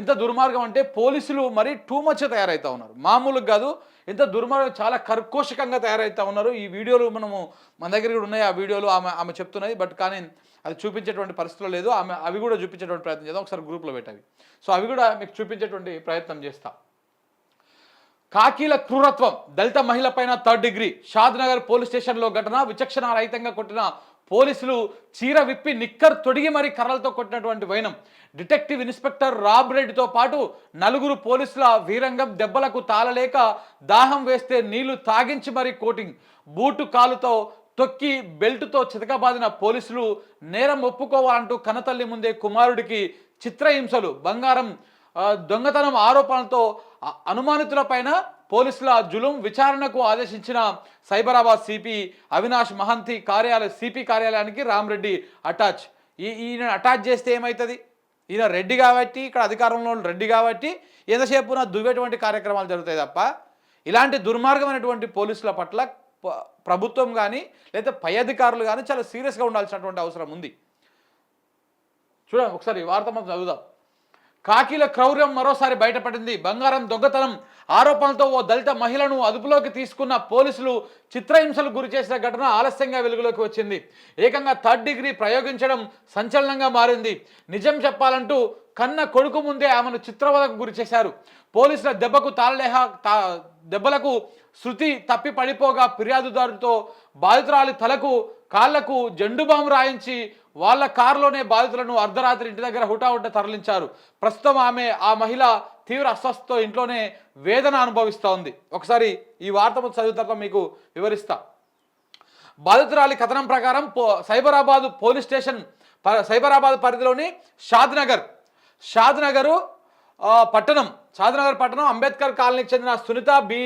ఎంత దుర్మార్గం అంటే పోలీసులు మరి టూ మచ్ తయారవుతూ ఉన్నారు. మామూలుగా కాదు ఎంత దుర్మార్గం చాలా కర్కోశకంగా తయారవుతూ ఉన్నారు. ఈ వీడియోలు మనము మన దగ్గర కూడా ఉన్నాయి ఆ వీడియోలు ఆమె ఆమె చెప్తున్నది బట్ కానీ అది చూపించేటువంటి పరిస్థితులు లేదు. ఆమె అవి కూడా చూపించేటువంటి ప్రయత్నం చేద్దాం. ఒకసారి గ్రూప్లో పెట్టవి. సో అవి కూడా మీకు చూపించేటువంటి ప్రయత్నం చేస్తాం. కాకీల క్రూరత్వం దళిత మహిళ పైన third degree Shadnagar police స్టేషన్లో ఘటన విచక్షణ రహితంగా కొట్టిన పోలీసులు చీర విప్పి నిక్కర్ తొడిగి మరీ కర్రలతో కొట్టినటువంటి వైనం. డిటెక్టివ్ ఇన్స్పెక్టర్ రాబ్ రెడ్డితో పాటు నలుగురు పోలీసుల వీరంగం దెబ్బలకు తాళలేక దాహం వేస్తే నీళ్ళు తాగించి మరీ కోటింగ్. బూటు కాలుతో తొక్కి బెల్టుతో చితకబాదిన పోలీసులు నేరం ఒప్పుకోవాలంటూ కనతల్లి ముందే కుమారుడికి చిత్రహింసలు బంగారం దొంగతనం ఆరోపణలతో అనుమానితులపైన పోలీసుల జులుం విచారణకు ఆదేశించిన సైబరాబాద్ సిపి అవినాష్ మహంతి కార్యాలయ సిపి కార్యాలయానికి రామరెడ్డి అటాచ్. ఈ ఈయన అటాచ్ చేస్తే ఏమవుతుంది ఈయన రెడ్డి కాబట్టి ఇక్కడ అధికారంలో రెడ్డి కాబట్టి ఎంతసేపు నా దువ్వేటువంటి కార్యక్రమాలు జరుగుతాయి తప్ప ఇలాంటి దుర్మార్గమైనటువంటి పోలీసుల పట్ల ప్రభుత్వం కానీ లేదా పై అధికారులు కానీ చాలా సీరియస్గా ఉండాల్సినటువంటి అవసరం ఉంది. చూడండి ఒకసారి వార్త మనం చదువుదాం. కాకిల క్రౌర్యం మరోసారి బయటపడింది. బంగారం దొంగతనం ఆరోపణలతో ఓ దళిత మహిళను అదుపులోకి తీసుకున్న పోలీసులు చిత్రహింసలు గురి చేసిన ఘటన ఆలస్యంగా వెలుగులోకి వచ్చింది. ఏకంగా థర్డ్ డిగ్రీ ప్రయోగించడం సంచలనంగా మారింది. నిజం చెప్పాలంటూ కన్న కొడుకు ముందే ఆమెను చిత్రవదకు గురి చేశారు. పోలీసుల దెబ్బకు తాళలేహ తా దెబ్బలకు శృతి తప్పి పడిపోగా ఫిర్యాదుదారుతో బాధితురాలి తలకు కాళ్ళకు జండుబాము బాంబు రాయించి వాళ్ళ కారులోనే బాధితులను అర్ధరాత్రి ఇంటి దగ్గర హుటాహుట తరలించారు. ప్రస్తుతం ఆమె ఆ మహిళ తీవ్ర అస్వస్థతో ఇంట్లోనే వేదన అనుభవిస్తూ ఉంది. ఒకసారి ఈ వార్త చదివిన తర్వాత మీకు వివరిస్తా. బాధితురాలి కథనం ప్రకారం పో సైబరాబాద్ పోలీస్ స్టేషన్ ప- సైబరాబాద్ పరిధిలోని షాద్ నగర్ షాద్ నగరు పట్టణం. షాద్ నగర్ పట్టణం అంబేద్కర్ కాలనీకి చెందిన సునీత బీ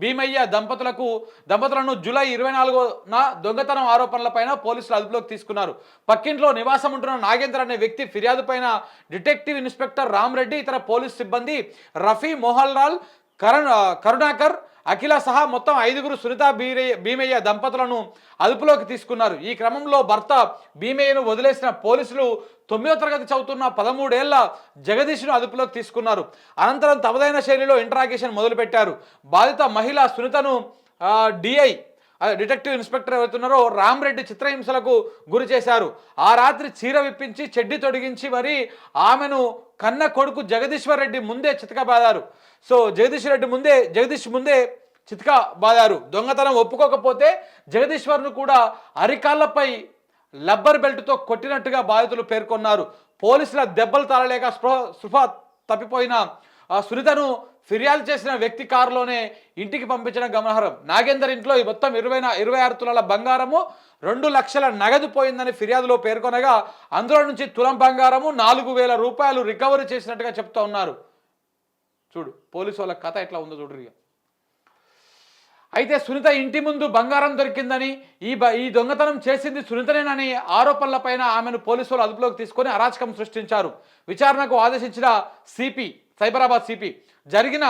భీమయ్య దంపతులకు దంపతులను జూలై ఇరవై నాలుగున దొంగతనం ఆరోపణలపైన పోలీసులు అదుపులోకి తీసుకున్నారు. పక్కింట్లో నివాసం ఉంటున్న నాగేంద్ర అనే వ్యక్తి ఫిర్యాదు పైన డిటెక్టివ్ ఇన్స్పెక్టర్ రామ్రెడ్డి ఇతర పోలీస్ సిబ్బంది రఫీ మోహన్ లాల్ కరుణ కరుణాకర్ అఖిల సహా మొత్తం ఐదుగురు సునీత బీరయ్య భీమయ్య దంపతులను అదుపులోకి తీసుకున్నారు. ఈ క్రమంలో భర్త భీమయ్యను వదిలేసిన పోలీసులు తొమ్మిదో తరగతి చదువుతున్న పదమూడేళ్ళ జగదీష్ను అదుపులోకి తీసుకున్నారు. అనంతరం తమదైన శైలిలో ఇంటరాగేషన్ మొదలుపెట్టారు. బాధిత మహిళ సునీతను డిఐ డిటెక్టివ్ ఇన్స్పెక్టర్ ఎవరుతున్నారో రామ్రెడ్డి చిత్రహింసలకు గురి చేశారు. ఆ రాత్రి చీర విప్పించి చెడ్డి తొడిగించి మరి ఆమెను కన్న కొడుకు జగదీశ్వర్ రెడ్డి ముందే చితకబాదారు సో జగదీశ్వర్ రెడ్డి ముందే జగదీష్ ముందే చితక బాదారు. దొంగతనం ఒప్పుకోకపోతే జగదీశ్వర్ను కూడా అరికాళ్ళపై లబ్బర్ బెల్ట్తో కొట్టినట్టుగా బాధితులు పేర్కొన్నారు. పోలీసుల దెబ్బలు తాళలేక స్పృహ స్పృహ తప్పిపోయిన ఆ సునీతను ఫిర్యాదు చేసిన వ్యక్తి కారులోనే ఇంటికి పంపించడం గమనార్హం. నాగేందర్ ఇంట్లో ఈ మొత్తం ఇరవై ఇరవై ఆరు తులాల బంగారము రెండు లక్షల నగదు పోయిందని ఫిర్యాదులో పేర్కొనగా అందులో నుంచి తులం బంగారము నాలుగు వేల రూపాయలు రికవరీ చేసినట్టుగా చెప్తా ఉన్నారు. చూడు పోలీసు వాళ్ళ కథ ఎట్లా ఉందో చూడరు ఇక. అయితే సునీత ఇంటి ముందు బంగారం దొరికిందని ఈ బ ఈ దొంగతనం చేసింది సునీతనేనని ఆరోపణలపైన ఆమెను పోలీసులు అదుపులోకి తీసుకొని అరాచకం సృష్టించారు. విచారణకు ఆదేశించిన సిపి సైబరాబాద్ సిపి జరిగిన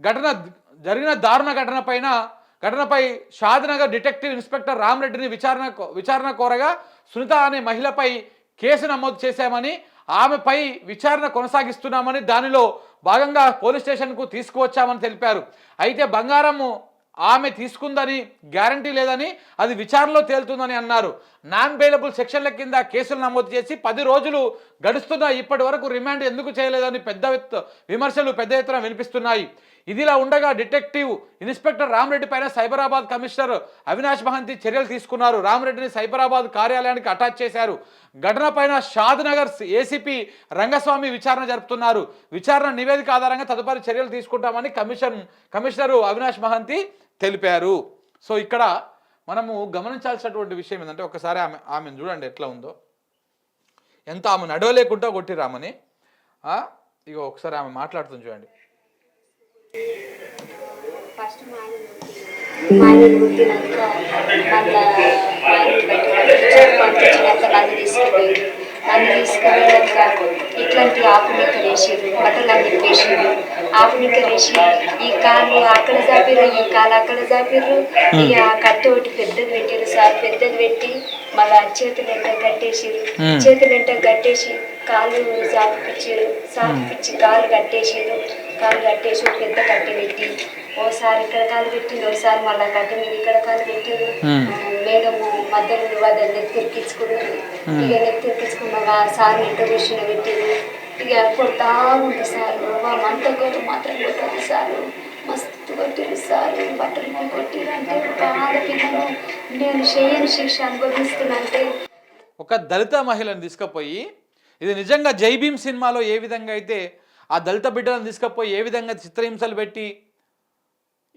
ఘటన జరిగిన దారుణ ఘటనపైన ఘటనపై షాద్నగర్ డిటెక్టివ్ ఇన్స్పెక్టర్ రామరెడ్డిని విచారణ విచారణ కోరగా సునీత అనే మహిళపై కేసు నమోదు చేశామని ఆమెపై విచారణ కొనసాగిస్తున్నామని దానిలో భాగంగా పోలీస్ స్టేషన్కు తీసుకువచ్చామని తెలిపారు. అయితే బంగారము ఆమె తీసుకుందని గ్యారంటీ లేదని అది విచారణలో తేలుతుందని అన్నారు. నాన్ బెయిలబుల్ సెక్షన్ల కింద కేసులు నమోదు చేసి పది రోజులు గడుస్తున్నా ఇప్పటి వరకు రిమాండ్ ఎందుకు చేయలేదని పెద్ద విమర్శలు పెద్ద ఎత్తున వినిపిస్తున్నాయి. ఇదిలా ఉండగా డిటెక్టివ్ ఇన్స్పెక్టర్ రామరెడ్డి పైన సైబరాబాద్ కమిషనర్ అవినాష్ మహంతి చర్యలు తీసుకున్నారు. రామరెడ్డిని సైబరాబాద్ కార్యాలయానికి అటాచ్ చేశారు. ఘటన పైన షాద్ నగర్ ఏసీపీ రంగస్వామి విచారణ జరుపుతున్నారు. విచారణ నివేదిక ఆధారంగా తదుపరి చర్యలు తీసుకుంటామని కమిషన్ కమిషనరు అవినాష్ మహంతి తెలిపారు. సో ఇక్కడ మనము గమనించాల్సినటువంటి విషయం ఏంటంటే ఒకసారి ఆమె ఆమెను చూడండి ఎట్లా ఉందో. ఎంత ఆమె నడవలేకుండా కొట్టిరామని ఆ, ఇగో ఒకసారి ఆమె మాట్లాడుతుంది చూడండి. ఫస్ట్ మా నన్ను తీసుకుపోయాక ఇట్లాంటి ఆపు నిక్కలు వేసారు బట్టలు అన్ని వేసారు ఆపు నిక్కలు వేసి ఈ కాలు అక్కడ చాపిర్రు ఈ కాలు అక్కడ ఇక ఆ కట్టె ఒకటి పెద్దది పెట్టారు సార్ పెద్దది పెట్టి మళ్ళా చేతులు ఎంట కట్టేసిరు. చేతులు ఎంట కట్టేసి కాళ్ళు సాపిచ్చారు సాపిచ్చి కాళ్ళు కట్టేసారు కాళ్ళు కట్టేసి పెద్ద కట్టె పెట్టి ఓసారి ఇక్కడ కాలు పెట్టిండు ఓసారి మళ్ళీ కట్టె మీద ఇక్కడ కాలు పెట్టిండు. Hmm. మేడం మధ్యలో వద్ద నెత్తిరికించుకున్నది ఇక నెత్తిరికించుకున్నాక సార్ ఇంట కూర్చుని పెట్టిండు. ఇక కొడతా ఉంది సార్ మా మంట కోత మాత్రం కొట్టాలి సార్. మస్తు కొట్టిరు సార్ బట్టలు కొట్టిరు అంటే ఒక ఆడపిల్లను నేను చేయని శిక్ష అనుభవిస్తున్నంటే. ఒక దళిత మహిళను తీసుకుపోయి ఇది నిజంగా జై భీమ్ సినిమాలో ఏ విధంగా అయితే ఆ దళిత బిడ్డలను తీసుకుపోయి ఏ విధంగా చిత్రహింసలు పెట్టి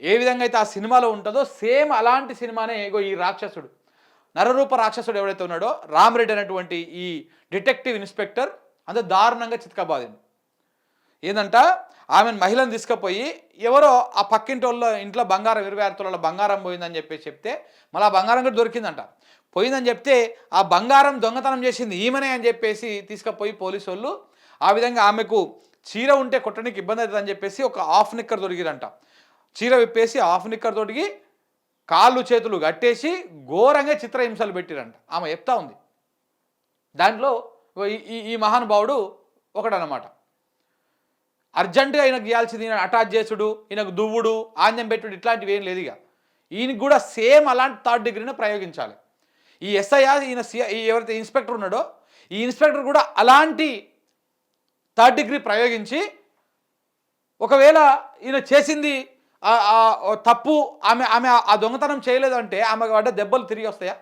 ఏ విధంగా అయితే ఆ సినిమాలో ఉంటుందో సేమ్ అలాంటి సినిమానే ఇగో ఈ రాక్షసుడు నరరూప రాక్షసుడు ఎవరైతే ఉన్నాడో రామరెడ్డి అనేటువంటి ఈ డిటెక్టివ్ ఇన్స్పెక్టర్ అంత దారుణంగా చితకబాదింది ఏందంట? ఆమెను మహిళను తీసుకుపోయి ఎవరో ఆ పక్కింటి వాళ్ళ ఇంట్లో బంగారం ఇరవై ఆరు తులాల బంగారం పోయిందని చెప్పేసి చెప్తే మళ్ళీ ఆ బంగారం కూడా దొరికిందంట. పోయిందని చెప్తే ఆ బంగారం దొంగతనం చేసింది ఈమెనే అని చెప్పేసి తీసుకుపోయి పోలీసు వాళ్ళు ఆ విధంగా ఆమెకు చీర ఉంటే కొట్టడానికి ఇబ్బంది అవుతుందని చెప్పేసి ఒక హాఫ్ నిక్కర్ దొరికిరంట చీర విప్పేసి హాఫ్ నిక్కర్ తోటికి కాళ్ళు చేతులు కట్టేసి ఘోరంగా చిత్రహింసలు పెట్టిరంట. ఆమె చెప్తా ఉంది. దాంట్లో ఈ- ఈ మహానుభావుడు ఒకడనమాట అర్జెంటుగా ఈయనకు గీయాల్సింది ఈయన అటాచ్ చేసుడు ఈయనకు దువ్వుడు ఆంజం పెట్టుడు ఇట్లాంటివి ఏం లేదు ఇక. ఈయనకి కూడా సేమ్ అలాంటి థర్డ్ డిగ్రీని ప్రయోగించాలి. ఈ ఎస్ఐఆర్ ఈయన సి ఎవరైతే ఇన్స్పెక్టర్ ఉన్నాడో ఈ ఇన్స్పెక్టర్ కూడా అలాంటి థర్డ్ డిగ్రీ ప్రయోగించి ఒకవేళ ఈయన చేసింది తప్పు ఆమె ఆమె ఆ దొంగతనం చేయలేదంటే ఆమెకు పడ్డ దెబ్బలు తిరిగి వస్తాయా?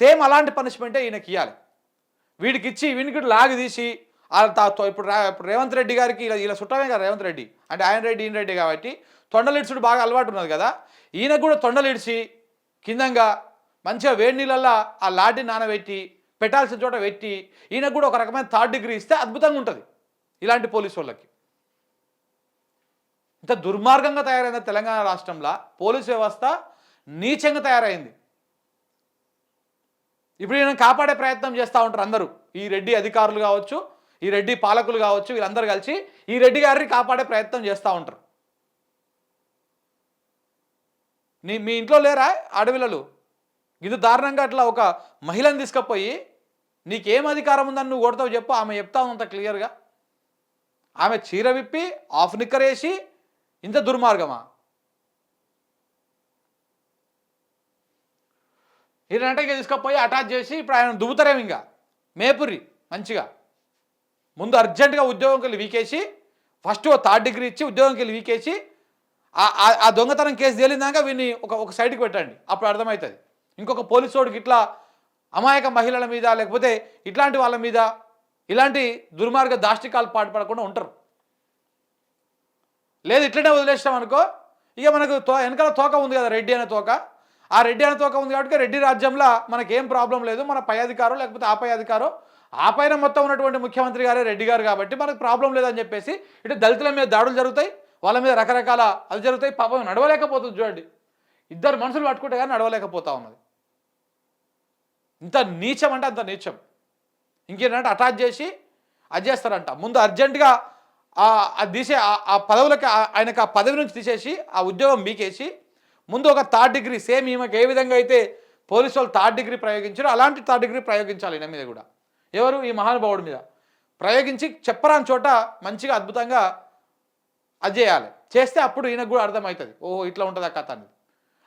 సేమ్ అలాంటి పనిష్మెంటే ఈయనకి ఇవ్వాలి వీడికి ఇచ్చి వీనికి లాగి తీసి ఇప్పుడు ఇప్పుడు రేవంత్ రెడ్డి గారికి ఇలా ఇలా చుట్టమే కదా రేవంత్ రెడ్డి. అంటే ఆయన రెడ్డి ఈయన రెడ్డి కాబట్టి తొండలిడ్చుడు బాగా అలవాటు ఉన్నది కదా. ఈయనకు కూడా తొండలిడిచి కిందంగా మంచిగా వేడి నీళ్ళల్లో ఆ లాటి నానబెట్టి పెట్టాల్సిన చోట పెట్టి ఈయనకు కూడా ఒక రకమైన థర్డ్ డిగ్రీ ఇస్తే అద్భుతంగా ఉంటుంది. ఇలాంటి పోలీసు వాళ్ళకి. ఇంత దుర్మార్గంగా తయారైన తెలంగాణ రాష్ట్రంలో పోలీస్ వ్యవస్థ నీచంగా తయారైంది. ఇప్పుడు ఈయన కాపాడే ప్రయత్నం చేస్తూ ఉంటారు అందరూ. ఈ రెడ్డి అధికారులు కావచ్చు ఈ రెడ్డి పాలకులు కావచ్చు వీళ్ళందరూ కలిసి ఈ రెడ్డి గారిని కాపాడే ప్రయత్నం చేస్తూ ఉంటారు. నీ మీ ఇంట్లో లేరా ఆడపిల్లలు ఇది దారుణంగా అట్లా ఒక మహిళను తీసుకుపోయి నీకేం అధికారం ఉందని నువ్వు కొడతావు చెప్పు ఆమె చెప్తా అంత క్లియర్గా. ఆమె చీర విప్పి ఆఫ్ నిక్కరేసి ఇంత దుర్మార్గమా? ఈయనంటే ఇక తీసుకుపోయి అటాచ్ చేసి ఇప్పుడు ఆయన దువ్వుతారేమి ఇంకా. మేపురి మంచిగా. ముందు అర్జెంటుగా ఉద్యోగంకి వెళ్ళి వీకేసి ఫస్ట్ ఓ థర్డ్ డిగ్రీ ఇచ్చి ఉద్యోగంకెళ్ళి వీకేసి ఆ- ఆ దొంగతనం కేసు తేలిందాక వీడిని ఒక ఒక సైడ్కి పెట్టండి. అప్పుడు అర్థమవుతుంది. ఇంకొక పోలీసు వాడికి ఇట్లా అమాయక మహిళల మీద లేకపోతే ఇట్లాంటి వాళ్ళ మీద ఇలాంటి దుర్మార్గ దాష్టికాలు పాటుపడకుండా ఉంటారు. లేదు ఇట్లనే వదిలేసినాం అనుకో ఇక మనకు తో వెనకాల తోక ఉంది కదా రెడ్డి అనే తోక. ఆ రెడ్డి అనే తోక ఉంది కాబట్టి రెడ్డి రాజ్యంలో మనకేం ప్రాబ్లం లేదు మన పై అధికారం లేకపోతే ఆ పై అధికారం. ఆ పైన మొత్తం ఉన్నటువంటి ముఖ్యమంత్రి గారే రెడ్డి గారు కాబట్టి మనకు ప్రాబ్లం లేదని చెప్పేసి ఇటు దళితుల మీద దాడులు జరుగుతాయి వాళ్ళ మీద రకరకాల అది జరుగుతాయి. పాపం నడవలేకపోతుంది చూడండి. ఇద్దరు మనుషులు పట్టుకుంటే కానీ నడవలేకపోతా ఉన్నది. ఇంత నీచం అంటే అంత నీచం. ఇంకేంటంటే అటాచ్ చేసి అది చేస్తారంట. ముందు అర్జెంటుగా ఆ తీసే ఆ- ఆ పదవులకి ఆ- ఆయనకు ఆ పదవి నుంచి తీసేసి ఆ ఉద్యోగం మీకేసి ముందు ఒక థర్డ్ డిగ్రీ సేమ్ ఈమెకి ఏ విధంగా అయితే పోలీసు వాళ్ళు థర్డ్ డిగ్రీ ప్రయోగించారో అలాంటి థర్డ్ డిగ్రీ ప్రయోగించాలి ఈయన మీద కూడా. ఎవరు? ఈ మహానుభావుడి మీద. ప్రయోగించి చెప్పరాని చోట మంచిగా అద్భుతంగా అది చేయాలి. చేస్తే అప్పుడు ఈయనకు కూడా అర్థమవుతుంది. ఓహో ఇట్లా ఉంటుంది ఆ కథ అనేది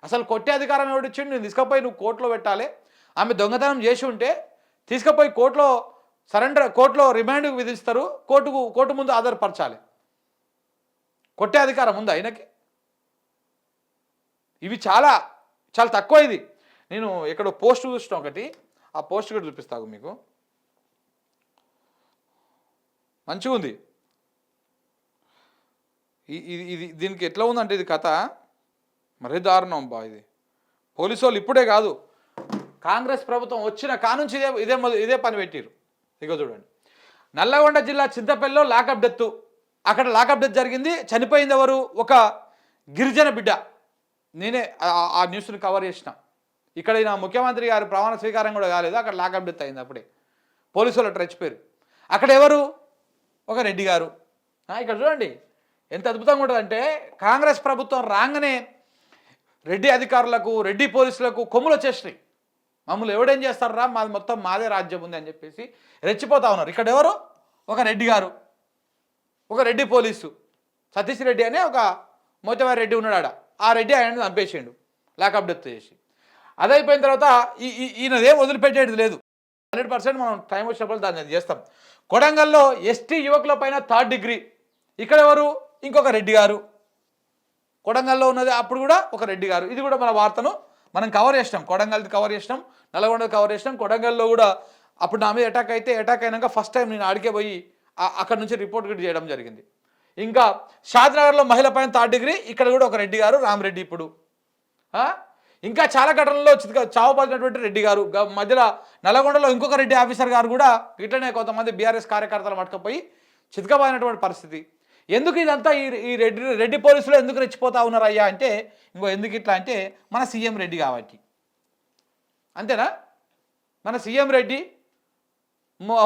అసలు కొట్టే అధికారం ఎవడిచ్చిండు నేను తీసుకుపోయి నువ్వు కోర్టులో పెట్టాలి. ఆమె దొంగతనం చేసి ఉంటే తీసుకపోయి కోర్టులో సరెండర్ కోర్టులో రిమాండ్ విధిస్తారు కోర్టుకు కోర్టు ముందు ఆధారపరచాలి. కొట్టే అధికారం ఉందా ఆయనకి ఇవి చాలా చాలా తక్కువ ఇది. నేను ఇక్కడ పోస్ట్ చూసిన ఒకటి ఆ పోస్ట్ కూడా చూపిస్తాను మీకు. మంచిగా ఉంది. ఇది ఇది దీనికి ఎట్లా ఉందంటే ఇది కథ మరీ దారుణం బా ఇది. పోలీసు వాళ్ళు ఇప్పుడే కాదు కాంగ్రెస్ ప్రభుత్వం వచ్చిన కానుంచి ఇదే ఇదే ఇదే పని పెట్టిరు ఇగో చూడండి. నల్లగొండ జిల్లా చింతపల్లిలో లాకప్ డెత్. అక్కడ లాకప్ డెత్ జరిగింది. చనిపోయింది ఎవరు? ఒక గిరిజన బిడ్డ. నేనే ఆ- న్యూస్ని కవర్ చేసిన. ఇక్కడ నా ముఖ్యమంత్రి గారు ప్రమాణ స్వీకారం కూడా కాలేదు. అక్కడ లాకప్ డెత్ అయింది అప్పుడే. పోలీసు వాళ్ళు రెచ్చిపోయారు అక్కడ ఎవరు? ఒక రెడ్డి గారు. ఇక్కడ చూడండి. ఎంత అద్భుతంగా ఉంటుందంటే కాంగ్రెస్ ప్రభుత్వం రాగానే రెడ్డి అధికారులకు రెడ్డి పోలీసులకు కొమ్ములు వచ్చేసినాయి. మమ్మల్ని ఎవడేం చేస్తారా? మాది మొత్తం మాదే రాజ్యం ఉంది అని చెప్పేసి రెచ్చిపోతా ఉన్నారు. ఇక్కడ ఎవరు? ఒక రెడ్డి గారు. ఒక రెడ్డి పోలీసు. సతీష్ రెడ్డి అనే ఒక మోతవారి రెడ్డి ఉన్నాడు ఆడ. ఆ రెడ్డి ఆయన చంపేసిండు. లాకప్ డెత్ చేసి. అదైపోయిన తర్వాత ఈ ఈ- ఈయనదేం వదిలిపెట్టేది లేదు. హండ్రెడ్ పర్సెంట్ మనం టైం వచ్చినప్పుడు దాన్ని అది చేస్తాం. కొడంగల్లో ఎస్టీ యువకుల పైన థర్డ్ డిగ్రీ. ఇక్కడ ఎవరు? ఇంకొక రెడ్డి గారు. కొడంగల్లో ఉన్నది అప్పుడు కూడా ఒక రెడ్డి గారు. ఇది కూడా మన వార్తను మనం కవర్ చేసినాం. కొడంగల్ది కవర్ చేసినాం. నల్గొండది కవర్ చేసినాం. కొడంగల్లో కూడా అప్పుడు నా మీద అటాక్ అయితే అటాక్ అయినాక ఫస్ట్ టైం నేను ఆడికే పోయి అక్కడ నుంచి రిపోర్ట్ కూడా చేయడం జరిగింది. ఇంకా షాద్నగర్లో మహిళ పైన థర్డ్ డిగ్రీ ఇక్కడ కూడా ఒక రెడ్డి గారు రామరెడ్డి ఇప్పుడు. ఇంకా చాలా ఘటనల్లో చితక చావుపడినటువంటి రెడ్డి గారు. మధ్యలో నల్గొండలో ఇంకొక రెడ్డి ఆఫీసర్ గారు కూడా ఇట్లనే కొంతమంది బీఆర్ఎస్ కార్యకర్తలు పట్టుకపోయి చితకబడినటువంటి పరిస్థితి. ఎందుకు ఇదంతా ఈ ఈ రెడ్డి రెడ్డి పోలీసులు ఎందుకు రెచ్చిపోతా ఉన్నారు అయ్యా అంటే ఇంకో ఎందుకు ఇట్లా అంటే మన సీఎం రెడ్డి కాబట్టి. అంతేనా? మన సీఎం రెడ్డి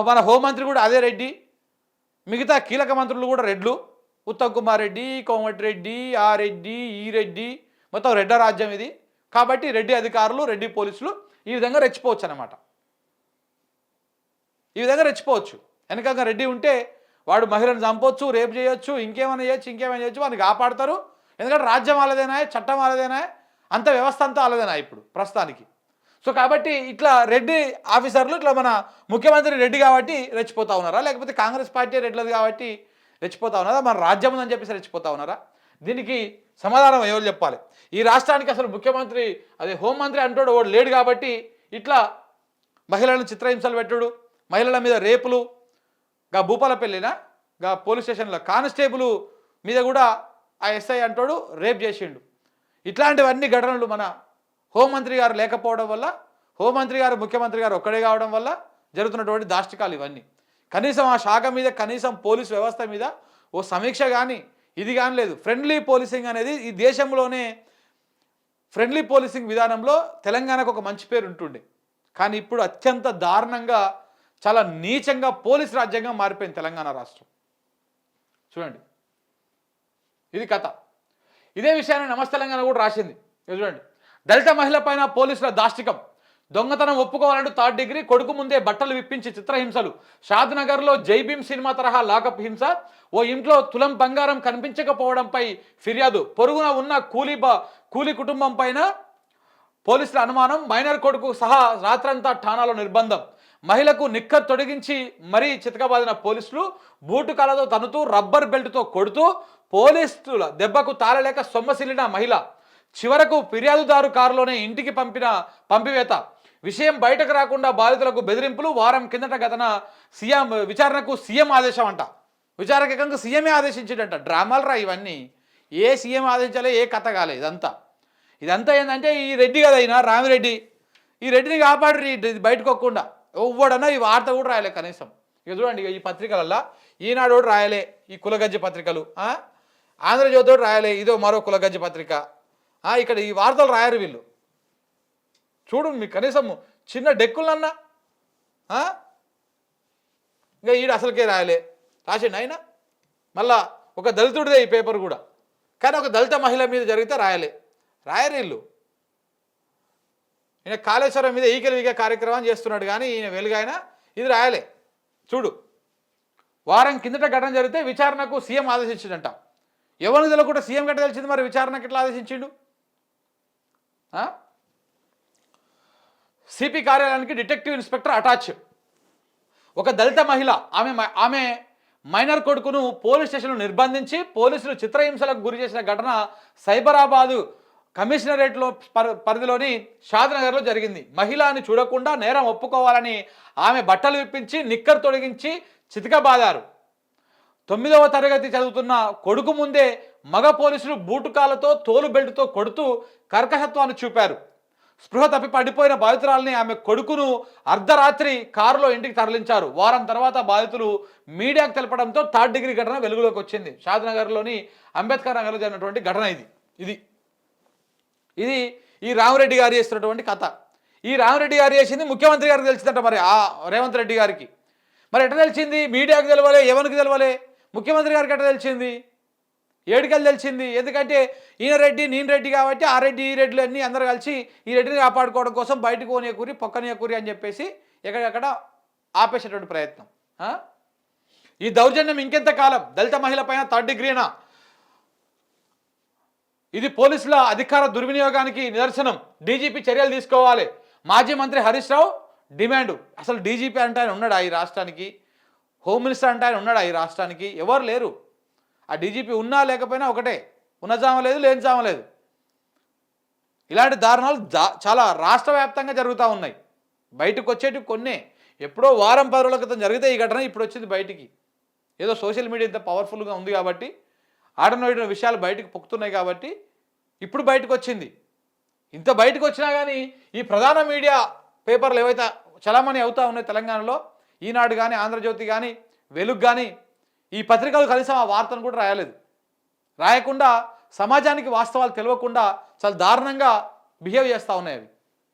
మన హోంమంత్రి కూడా అదే రెడ్డి మిగతా కీలక మంత్రులు కూడా రెడ్లు. ఉత్తమ్ కుమార్ రెడ్డి కోమటి రెడ్డి ఆ రెడ్డి ఈ రెడ్డి మొత్తం రెడ్డ రాజ్యం ఇది. కాబట్టి రెడ్డి అధికారులు రెడ్డి పోలీసులు ఈ విధంగా రెచ్చిపోవచ్చు అనమాట ఈ విధంగా రెచ్చిపోవచ్చు. వెనకంగా రెడ్డి ఉంటే వాడు మహిళను చంపొచ్చు రేపు చేయొచ్చు ఇంకేమైనా చేయొచ్చు ఇంకేమైనా చేయొచ్చు వాడిని కాపాడతారు. ఎందుకంటే రాజ్యం వాళ్ళదేనా చట్టం వాళ్ళదేనా అంత వ్యవస్థ అంతా వాళ్ళదేనా ఇప్పుడు ప్రస్తుతానికి. సో కాబట్టి ఇట్లా రెడ్డి ఆఫీసర్లు ఇట్లా మన ముఖ్యమంత్రి రెడ్డి కాబట్టి రెచ్చిపోతా ఉన్నారా? లేకపోతే కాంగ్రెస్ పార్టీ రెడ్లది కాబట్టి రెచ్చిపోతా ఉన్నారా? మన రాజ్యం ఉందని చెప్పేసి రెచ్చిపోతా ఉన్నారా? దీనికి సమాధానం ఎవరు చెప్పాలి? ఈ రాష్ట్రానికి అసలు ముఖ్యమంత్రి అదే హోంమంత్రి అంటాడు వాడు లేడు కాబట్టి ఇట్లా మహిళలను చిత్రహింసలు పెట్టుడు మహిళల మీద రేపులు గా భూపాలపల్లిన గా పోలీస్ స్టేషన్లో కానిస్టేబుల్ మీద కూడా ఆ ఎస్ఐ అంటాడు రేప్ చేసిండు. ఇట్లాంటివన్నీ ఘటనలు మన హోంమంత్రి గారు లేకపోవడం వల్ల హోంమంత్రి గారు ముఖ్యమంత్రి గారు ఒక్కడే కావడం వల్ల జరుగుతున్నటువంటి దాష్టికాలు ఇవన్నీ. కనీసం ఆ శాఖ మీద కనీసం పోలీస్ వ్యవస్థ మీద ఓ సమీక్ష కానీ ఇది కానీ లేదు. ఫ్రెండ్లీ పోలీసింగ్ అనేది ఈ దేశంలోనే ఫ్రెండ్లీ పోలీసింగ్ విధానంలో తెలంగాణకు ఒక మంచి పేరు ఉంటుండే. కానీ ఇప్పుడు అత్యంత దారుణంగా చాలా నీచంగా పోలీస్ రాజ్యంగా మారిపోయింది తెలంగాణ రాష్ట్రం. చూడండి. ఇది కథ. ఇదే విషయాన్ని నమస్తే తెలంగాణ కూడా రాసింది. చూడండి. దళిత మహిళ పైన పోలీసుల దాష్టికం. దొంగతనం ఒప్పుకోవాలంటూ థర్డ్ డిగ్రీ కొడుకు ముందే బట్టలు విప్పించి చిత్రహింసలు షాద్నగర్లో జైభీం సినిమా తరహా లాకప్ హింస. ఓ ఇంట్లో తులం బంగారం కనిపించకపోవడంపై ఫిర్యాదు. పొరుగున ఉన్న కూలీ బా కూలీ కుటుంబం పైన పోలీసుల అనుమానం. మైనర్ కొడుకు సహా రాత్రంతా ఠానాలో నిర్బంధం. మహిళకు నిక్కర్ తొడిగించి మరీ చితకబాదిన పోలీసులు బూటు కలతో తనుతూ రబ్బర్ బెల్ట్తో కొడుతూ పోలీసుల దెబ్బకు తాళలేక సొమ్మసిల్లిన మహిళ చివరకు ఫిర్యాదుదారు కారులోనే ఇంటికి పంపిన పంపివేత. విషయం బయటకు రాకుండా బాధితులకు బెదిరింపులు వారం కిందట గతన సీఎం విచారణకు సీఎం ఆదేశం అంట విచారకంగా సీఎమే ఆదేశించిండట. డ్రామాలు రా ఇవన్నీ. ఏ సీఎం ఆదేశించాలే ఏ కథ కాలే ఇదంతా. ఇదంతా ఏంటంటే ఈ రెడ్డి కదైనా రామిరెడ్డి. ఈ రెడ్డిని కాపాడు ఇది ఎవడన్నా ఎవ్వడన్నా ఈ వార్త కూడా రాయలే కనీసం. ఇక చూడండి ఈ పత్రికలల్లా ఈనాడు కూడా రాయలే ఈ కులగజ్జి పత్రికలు ఆంధ్రజ్యోతి కూడా రాయలే ఇదో మరో కులగజ్జి పత్రిక. ఇక్కడ ఈ వార్తలు రాయరు వీళ్ళు. చూడు మీకు కనీసం చిన్న డెక్కులన్నా ఇంకా ఈడు అసలుకే రాయలే. రాసిండు ఆయన? మళ్ళా ఒక దళితుడిదే ఈ పేపర్ కూడా. కానీ ఒక దళిత మహిళ మీద జరిగితే రాయలే. రాయరు వీళ్ళు. ఈయన కాళేశ్వరం మీద ఈకలు వీకే కార్యక్రమం చేస్తున్నాడు కానీ ఈయన వెలుగాయన ఇది రాయలే. చూడు. వారం కిందట ఘటన జరిగితే విచారణకు సీఎం ఆదేశించిండంట. ఎవరికి కూడా సీఎం గట్ట తెలిసింది మరి విచారణకు ఎట్లా ఆదేశించిండు? సిపి కార్యాలయానికి డిటెక్టివ్ ఇన్స్పెక్టర్ అటాచ్. ఒక దళిత మహిళ ఆమె ఆమె మైనర్ కొడుకును పోలీస్ స్టేషన్లో నిర్బంధించి పోలీసులు చిత్రహింసలకు గురి చేసిన ఘటన సైబరాబాదు కమిషనరేట్లో పర్- పరిధిలోని షాద్నగర్లో జరిగింది. మహిళ అని చూడకుండా నేరం ఒప్పుకోవాలని ఆమె బట్టలు విప్పించి నిక్కర్ తొలగించి చితకబాదారు. తొమ్మిదవ తరగతి చదువుతున్న కొడుకు ముందే మగ పోలీసులు బూటుకాలతో తోలు బెల్ట్తో కొడుతూ కర్కశత్వాన్ని చూపారు. స్పృహ తప్పి పడిపోయిన బాధితురాలని ఆమె కొడుకును అర్ధరాత్రి కారులో ఇంటికి తరలించారు. వారం తర్వాత బాధితులు మీడియాకు తెలపడంతో థర్డ్ డిగ్రీ ఘటన వెలుగులోకి వచ్చింది. షాద్నగర్లోని అంబేద్కర్ నగర్లో జరిగినటువంటి ఘటన ఇది. ఇది. ఇది ఈ రామరెడ్డి గారు చేస్తున్నటువంటి కథ. ఈ రామరెడ్డి గారు చేసింది ముఖ్యమంత్రి గారికి తెలిసిందంట మరి ఆ రేవంత్ రెడ్డి గారికి. మరి ఎట్లా తెలిసింది? మీడియాకు తెలవలే ఎవరికి తెలవలే ముఖ్యమంత్రి గారికి ఎట్లా తెలిసింది? ఏడుకలు తెలిసింది. ఎందుకంటే ఈయన రెడ్డి నేను రెడ్డి కాబట్టి ఆ రెడ్డి ఈ రెడ్డిలు అన్నీ అందరూ కలిసి ఈ రెడ్డిని కాపాడుకోవడం కోసం బయటకు పోనీ కూరి పక్కనే కూరి అని చెప్పేసి ఎక్కడెక్కడ ఆపేసేటువంటి ప్రయత్నం. ఈ దౌర్జన్యం ఇంకెంత కాలం? దళిత మహిళ పైన థర్డ్ డిగ్రీనా? ఇది పోలీసుల అధికార దుర్వినియోగానికి నిదర్శనం. డీజీపీ చర్యలు తీసుకోవాలి. మాజీ మంత్రి హరీష్ రావు డిమాండ్. అసలు డీజీపీ అంటే ఆయన ఉన్నాడా ఈ రాష్ట్రానికి? హోమ్ మినిస్టర్ అంటే ఆయన ఉన్నాడా ఈ రాష్ట్రానికి? ఎవరు లేరు. ఆ డీజీపీ ఉన్నా లేకపోయినా ఒకటే. ఉన్న జామ లేదు లేని జామ లేదు. ఇలాంటి దారుణాలు దా- చాలా రాష్ట్ర వ్యాప్తంగా జరుగుతూ ఉన్నాయి. బయటకు వచ్చేటివి కొన్నే. ఎప్పుడో వారం పది రోజుల క్రితం జరిగితే ఈ ఘటన ఇప్పుడు వచ్చింది బయటికి. ఏదో సోషల్ మీడియా ఇంత పవర్ఫుల్గా ఉంది కాబట్టి ఆడనోడిన విషయాలు బయటకు పొక్కుతున్నాయి కాబట్టి ఇప్పుడు బయటకు వచ్చింది ఇంత బయటకు వచ్చినా కానీ ఈ ప్రధాన మీడియా పేపర్లు ఏవైతే చలామణి అవుతా ఉన్నాయి తెలంగాణలో ఈనాడు కానీ ఆంధ్రజ్యోతి కానీ వెలుగు కానీ ఈ పత్రికలు కనీసం ఆ వార్తను కూడా రాయలేదు. రాయకుండా సమాజానికి వాస్తవాలు తెలియకుండా చాలా దారుణంగా బిహేవ్ చేస్తూ ఉన్నాయి అవి.